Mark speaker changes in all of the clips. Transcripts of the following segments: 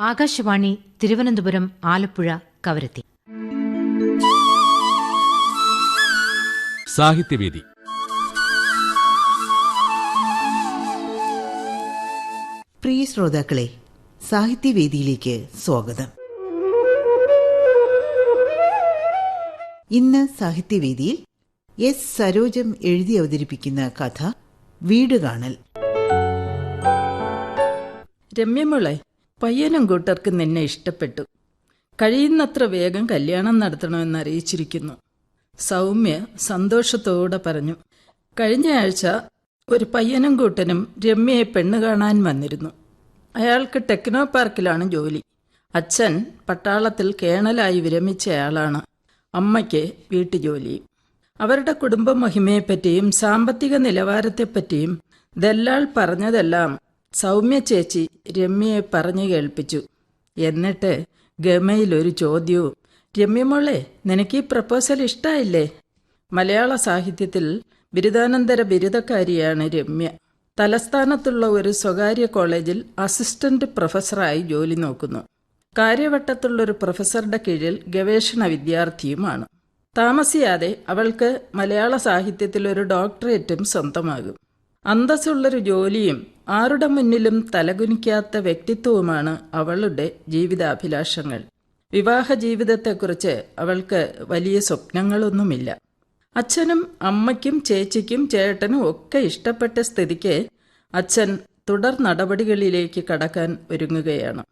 Speaker 1: ആകാശവാണി തിരുവനന്തപുരം ആലപ്പുഴ കവരത്തി.
Speaker 2: സാഹിത്യവേദി.
Speaker 3: പ്രിയ ശ്രോതാക്കളെ സാഹിത്യവേദിയിലേക്ക് സ്വാഗതം. ഇന്ന് സാഹിത്യവേദിയിൽ എസ് സരോജം എഴുതി അവതരിപ്പിക്കുന്ന കഥ വീട് കാണൽ.
Speaker 4: രമ്യമോളെ പയ്യനും കൂട്ടർക്ക് നിന്നെ ഇഷ്ടപ്പെട്ടു. കഴിയുന്നത്ര വേഗം കല്യാണം നടത്തണമെന്ന് അറിയിച്ചിരിക്കുന്നു. സൗമ്യ സന്തോഷത്തോടെ പറഞ്ഞു കഴിഞ്ഞയാഴ്ച ഒരു പയ്യനും കൂട്ടനും രമ്യയെ പെണ്ണ് കാണാൻ വന്നിരുന്നു. അയാൾക്ക് ടെക്നോ പാർക്കിലാണ് ജോലി. അച്ഛൻ പട്ടാളത്തിൽ കേണലായി വിരമിച്ചയാളാണ് അമ്മയ്ക്ക് വീട്ടുജോലി. അവരുടെ കുടുംബ മഹിമയെപ്പറ്റിയും സാമ്പത്തിക നിലവാരത്തെപ്പറ്റിയും ദല്ലാൾ പറഞ്ഞതെല്ലാം സൗമ്യ ചേച്ചി രമ്യയെ പറഞ്ഞു കേൾപ്പിച്ചു. എന്നിട്ട് ഗമയിലൊരു ചോദ്യവും രമ്യമോളെ നിനക്ക് ഈ പ്രപ്പോസൽ ഇഷ്ടായില്ലേ? മലയാള സാഹിത്യത്തിൽ ബിരുദാനന്തര ബിരുദക്കാരിയാണ് രമ്യ. തലസ്ഥാനത്തുള്ള ഒരു സ്വകാര്യ കോളേജിൽ അസിസ്റ്റന്റ് പ്രൊഫസറായി ജോലി നോക്കുന്നു. കാര്യവട്ടത്തുള്ള ഒരു പ്രൊഫസറുടെ കീഴിൽ ഗവേഷണ വിദ്യാർത്ഥിയുമാണ്. താമസിയാതെ അവൾക്ക് മലയാള സാഹിത്യത്തിൽ ഒരു ഡോക്ടറേറ്റും സ്വന്തമാകും. അന്തസ്സുള്ളൊരു ജോലിയും ആരുടെ മുന്നിലും തലകുനിക്കാത്ത വ്യക്തിത്വവുമാണ് അവളുടെ ജീവിതാഭിലാഷങ്ങൾ. വിവാഹ ജീവിതത്തെക്കുറിച്ച് അവൾക്ക് വലിയ സ്വപ്നങ്ങളൊന്നുമില്ല. അച്ഛനും അമ്മയ്ക്കും ചേച്ചിക്കും ചേട്ടനും ഒക്കെ ഇഷ്ടപ്പെട്ട സ്ഥിതിക്ക് അച്ഛൻ തുടർ നടപടികളിലേക്ക് കടക്കാൻ ഒരുങ്ങുകയാണ്.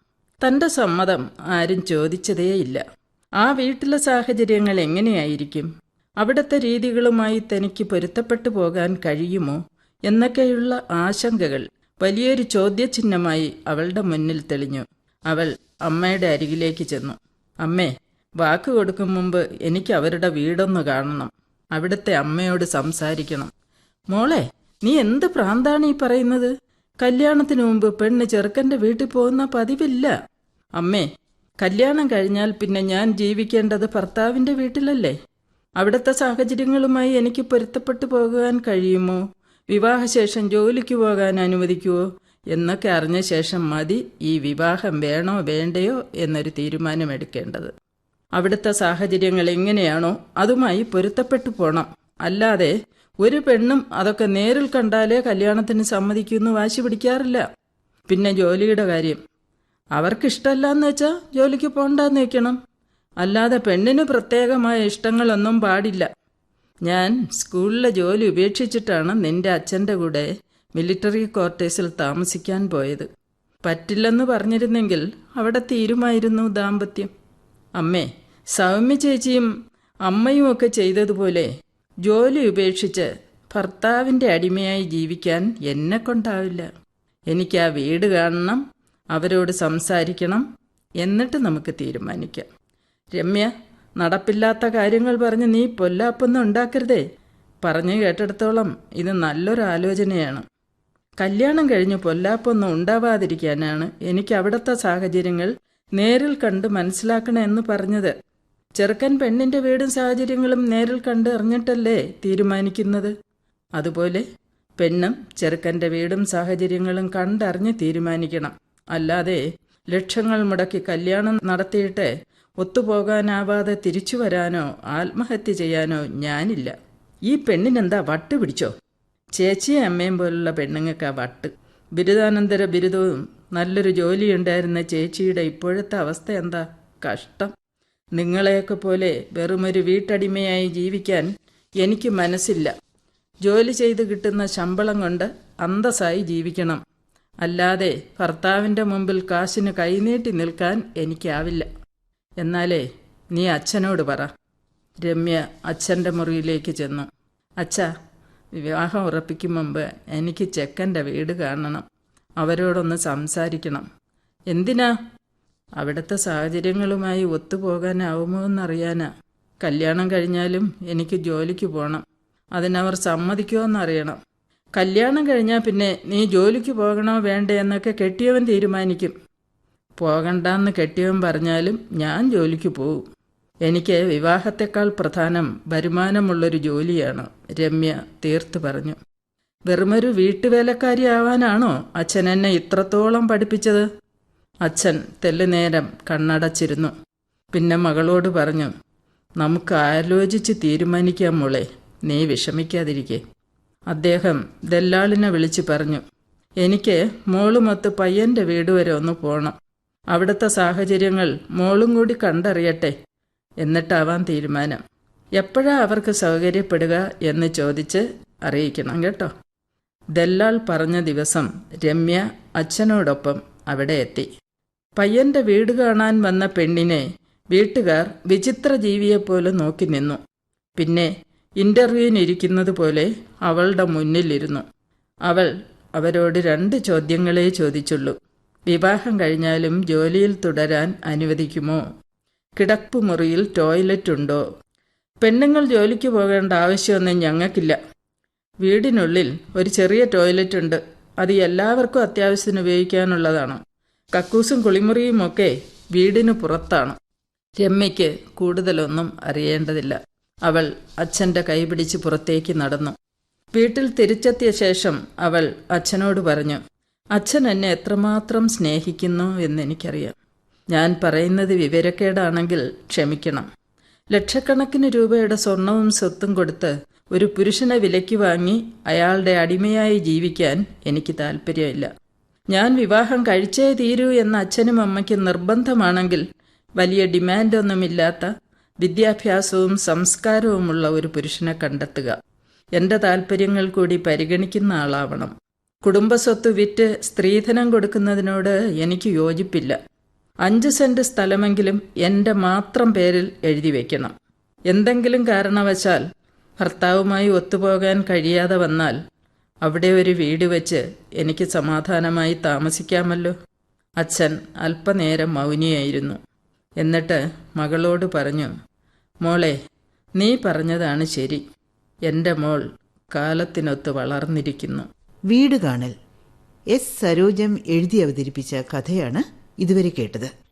Speaker 4: തന്റെ സമ്മതം ആരും ചോദിച്ചതേയില്ല. ആ വീട്ടിലെ സാഹചര്യങ്ങൾ എങ്ങനെയായിരിക്കും? അവിടുത്തെ രീതികളുമായി തനിക്ക് പൊരുത്തപ്പെട്ടു പോകാൻ കഴിയുമോ? എന്നൊക്കെയുള്ള ആശങ്കകൾ വലിയൊരു ചോദ്യചിഹ്നമായി അവളുടെ മുന്നിൽ തെളിഞ്ഞു. അവൾ അമ്മയുടെ അരികിലേക്ക് ചെന്നു. അമ്മേ വാക്ക് കൊടുക്കും മുമ്പ് എനിക്ക് അവരുടെ വീടൊന്ന് കാണണം. അവിടുത്തെ അമ്മയോട് സംസാരിക്കണം. മോളെ നീ എന്ത് പ്രാന്താണ് ഈ പറയുന്നത്? കല്യാണത്തിന് മുമ്പ് പെണ്ണ് ചെറുക്കന്റെ വീട്ടിൽ പോകുന്ന പതിവില്ല. അമ്മേ കല്യാണം കഴിഞ്ഞാൽ പിന്നെ ഞാൻ ജീവിക്കേണ്ടത് ഭർത്താവിന്റെ വീട്ടിലല്ലേ? അവിടുത്തെ സാഹചര്യങ്ങളുമായി എനിക്ക് പൊരുത്തപ്പെട്ടു പോകുവാൻ കഴിയുമോ? വിവാഹശേഷം ജോലിക്ക് പോകാൻ അനുവദിക്കുവോ? എന്നൊക്കെ അറിഞ്ഞ ശേഷം മതി ഈ വിവാഹം വേണോ വേണ്ടയോ എന്നൊരു തീരുമാനമെടുക്കേണ്ടത്. അവിടുത്തെ സാഹചര്യങ്ങൾ എങ്ങനെയാണോ അതുമായി പൊരുത്തപ്പെട്ടു പോണം. അല്ലാതെ ഒരു പെണ്ണും അതൊക്കെ നേരിൽ കണ്ടാലേ കല്യാണത്തിന് സമ്മതിക്കുമെന്ന് വാശി പിടിക്കാറില്ല. പിന്നെ ജോലിയുടെ കാര്യം. അവർക്കിഷ്ടമല്ലാന്ന് വെച്ചാൽ ജോലിക്ക് പോണ്ടെന്ന് വെക്കണം. അല്ലാതെ പെണ്ണിന് പ്രത്യേകമായ ഇഷ്ടങ്ങളൊന്നും പാടില്ല. ഞാൻ സ്കൂളിലെ ജോലി ഉപേക്ഷിച്ചിട്ടാണ് നിന്റെ അച്ഛന്റെ കൂടെ മിലിറ്ററി ക്വാർട്ടേഴ്സിൽ താമസിക്കാൻ പോയത്. പറ്റില്ലെന്ന് പറഞ്ഞിരുന്നെങ്കിൽ അവിടെ തീരുമായിരുന്നു ദാമ്പത്യം. അമ്മേ സൗമ്യ ചേച്ചിയും അമ്മയും ഒക്കെ ചെയ്തതുപോലെ ജോലി ഉപേക്ഷിച്ച് ഭർത്താവിന്റെ അടിമയായി ജീവിക്കാൻ എന്നെ കൊണ്ടാവില്ല. എനിക്ക് ആ വീട് കാണണം അവരോട് സംസാരിക്കണം എന്നിട്ട് നമുക്ക് തീരുമാനിക്കാം. രമ്യ നടപ്പില്ലാത്ത കാര്യങ്ങൾ പറഞ്ഞ് നീ പൊല്ലാപ്പൊന്നും ഉണ്ടാക്കരുതേ. പറഞ്ഞു കേട്ടിടത്തോളം ഇത് നല്ലൊരു ആലോചനയാണ്. കല്യാണം കഴിഞ്ഞ് പൊല്ലാപ്പൊന്നും ഉണ്ടാവാതിരിക്കാനാണ് എനിക്ക് അവിടുത്തെ സാഹചര്യങ്ങൾ നേരിൽ കണ്ട് മനസ്സിലാക്കണമെന്ന് പറഞ്ഞത്. ചെറുക്കൻ പെണ്ണിന്റെ വീടും സാഹചര്യങ്ങളും നേരിൽ കണ്ട് അറിഞ്ഞിട്ടല്ലേ തീരുമാനിക്കുന്നത്? അതുപോലെ പെണ്ണും ചെറുക്കന്റെ വീടും സാഹചര്യങ്ങളും കണ്ടറിഞ്ഞ് തീരുമാനിക്കണം. അല്ലാതെ ലക്ഷങ്ങൾ മുടക്കി കല്യാണം നടത്തിയിട്ട് ഒത്തുപോകാനാവാതെ തിരിച്ചു വരാനോ ആത്മഹത്യ ചെയ്യാനോ ഞാനില്ല. ഈ പെണ്ണിനെന്താ വട്ട് പിടിച്ചോ? ചേച്ചിയും അമ്മയും പോലുള്ള പെണ്ണുങ്ങൾക്ക് ആ വട്ട്. ബിരുദാനന്തര ബിരുദവും നല്ലൊരു ജോലിയുണ്ടായിരുന്ന ചേച്ചിയുടെ ഇപ്പോഴത്തെ അവസ്ഥ എന്താ? കഷ്ടം. നിങ്ങളെയൊക്കെ പോലെ വെറുമൊരു വീട്ടടിമയായി ജീവിക്കാൻ എനിക്ക് മനസ്സില്ല. ജോലി ചെയ്ത് കിട്ടുന്ന ശമ്പളം കൊണ്ട് അന്തസ്സായി ജീവിക്കണം. അല്ലാതെ ഭർത്താവിന്റെ മുമ്പിൽ കാശിന് കൈനീട്ടി നിൽക്കാൻ എനിക്കാവില്ല. എന്നാലേ നീ അച്ഛനോട് പറ. രമ്യ അച്ഛന്റെ മുറിയിലേക്ക് ചെന്നു. അച്ഛ വിവാഹം ഉറപ്പിക്കും മുമ്പ് എനിക്ക് ചെക്കന്റെ വീട് കാണണം. അവരോടൊന്ന് സംസാരിക്കണം. എന്തിനാ? അവിടുത്തെ സാഹചര്യങ്ങളുമായി ഒത്തുപോകാനാവുമോ എന്നറിയാനാ. കല്യാണം കഴിഞ്ഞാലും എനിക്ക് ജോലിക്ക് പോകണം അതിനവർ സമ്മതിക്കുമോ എന്നറിയണം കല്യാണം കഴിഞ്ഞാൽ പിന്നെ നീ ജോലിക്ക് പോകണോ വേണ്ടേ എന്നൊക്കെ കെട്ടിയവൻ തീരുമാനിക്കും. പോകണ്ടെന്ന് കെട്ടിയവൻ പറഞ്ഞാലും ഞാൻ ജോലിക്ക് പോവും. എനിക്ക് വിവാഹത്തെക്കാൾ പ്രധാനം വരുമാനമുള്ളൊരു ജോലിയാണ് രമ്യ തീർത്ത് പറഞ്ഞു. വെറുമൊരു വീട്ടുവേലക്കാരി ആവാനാണോ അച്ഛൻ എന്നെ ഇത്രത്തോളം പഠിപ്പിച്ചത്? അച്ഛൻ തെല്ലുനേരം കണ്ണടച്ചിരുന്നു. പിന്നെ മകളോട് പറഞ്ഞു നമുക്ക് ആലോചിച്ച് തീരുമാനിക്കാം മോളെ നീ വിഷമിക്കാതിരിക്കെ. അദ്ദേഹം ദല്ലാളിനെ വിളിച്ചു പറഞ്ഞു എനിക്ക് മോളുമൊത്ത് പയ്യന്റെ വീട് വരെ ഒന്ന് പോകണം അവിടുത്തെ സാഹചര്യങ്ങൾ മോളും കൂടി കണ്ടറിയട്ടെ എന്നിട്ടാവാൻ തീരുമാനം. എപ്പോഴാ അവർക്ക് സൗകര്യപ്പെടുക എന്ന് ചോദിച്ച് അറിയിക്കണം കേട്ടോ. ദല്ലാൾ പറഞ്ഞ ദിവസം രമ്യ അച്ഛനോടൊപ്പം അവിടെ എത്തി. പയ്യന്റെ വീട് കാണാൻ വന്ന പെണ്ണിനെ വീട്ടുകാർ വിചിത്ര ജീവിയെപ്പോലെ നോക്കി നിന്നു. പിന്നെ ഇന്റർവ്യൂവിനിരിക്കുന്നത് പോലെ അവളുടെ മുന്നിലിരുന്നു. അവൾ അവരോട് രണ്ട് ചോദ്യങ്ങളെ ചോദിച്ചുള്ളൂ. വിവാഹം കഴിഞ്ഞാലും ജോലിയിൽ തുടരാൻ അനുവദിക്കുമോ? കിടപ്പ് മുറിയിൽ ടോയ്ലറ്റ് ഉണ്ടോ? പെണ്ണുങ്ങൾ ജോലിക്ക് പോകേണ്ട ആവശ്യമൊന്നും ഞങ്ങൾക്കില്ല. വീടിനുള്ളിൽ ഒരു ചെറിയ ടോയ്ലറ്റ് ഉണ്ട്. അത് എല്ലാവർക്കും അത്യാവശ്യത്തിന് ഉപയോഗിക്കാനുള്ളതാണ്. കക്കൂസും കുളിമുറിയുമൊക്കെ വീടിന് പുറത്താണ്. രമ്യയ്ക്ക് കൂടുതലൊന്നും അറിയേണ്ടതില്ല. അവൾ അച്ഛന്റെ കൈപിടിച്ച് പുറത്തേക്ക് നടന്നു. വീട്ടിൽ തിരിച്ചെത്തിയ ശേഷം അവൾ അച്ഛനോട് പറഞ്ഞു അച്ഛൻ എന്നെ എത്രമാത്രം സ്നേഹിക്കുന്നു എന്നെനിക്കറിയാം. ഞാൻ പറയുന്നത് വിവരക്കേടാണെങ്കിൽ ക്ഷമിക്കണം. ലക്ഷക്കണക്കിന് രൂപയുടെ സ്വർണവും സ്വത്തും കൊടുത്ത് ഒരു പുരുഷനെ വിലയ്ക്ക് വാങ്ങി അയാളുടെ അടിമയായി ജീവിക്കാൻ എനിക്ക് താല്പര്യമില്ല ഞാൻ വിവാഹം കഴിച്ചേ തീരൂ എന്ന അച്ഛനും അമ്മയ്ക്കും നിർബന്ധമാണെങ്കിൽ വലിയ ഡിമാൻഡൊന്നുമില്ലാത്ത വിദ്യാഭ്യാസവും സംസ്കാരവുമുള്ള ഒരു പുരുഷനെ കണ്ടെത്തുക. എന്റെ താല്പര്യങ്ങൾ കൂടി പരിഗണിക്കുന്ന ആളാവണം. കുടുംബസ്വത്ത് വിറ്റ് സ്ത്രീധനം കൊടുക്കുന്നതിനോട് എനിക്ക് യോജിപ്പില്ല. അഞ്ച് സെന്റ് സ്ഥലമെങ്കിലും എന്റെ മാത്രം പേരിൽ എഴുതി വയ്ക്കണം എന്തെങ്കിലും കാരണവശാൽ ഭർത്താവുമായി ഒത്തുപോകാൻ കഴിയാതെ വന്നാൽ അവിടെ ഒരു വീട് വെച്ച് എനിക്ക് സമാധാനമായി താമസിക്കാമല്ലോ. അച്ഛൻ അല്പനേരം മൗനിയായിരുന്നു. എന്നിട്ട് മകളോട് പറഞ്ഞു മോളെ നീ പറഞ്ഞതാണ് ശരി. എന്റെ മോൾ കാലത്തിനൊത്ത് വളർന്നിരിക്കുന്നു.
Speaker 3: വീട് കാണൽ എസ്. സരോജം എഴുതി അവതരിപ്പിച്ച കഥയാണ് ഇതുവരെ കേട്ടത്.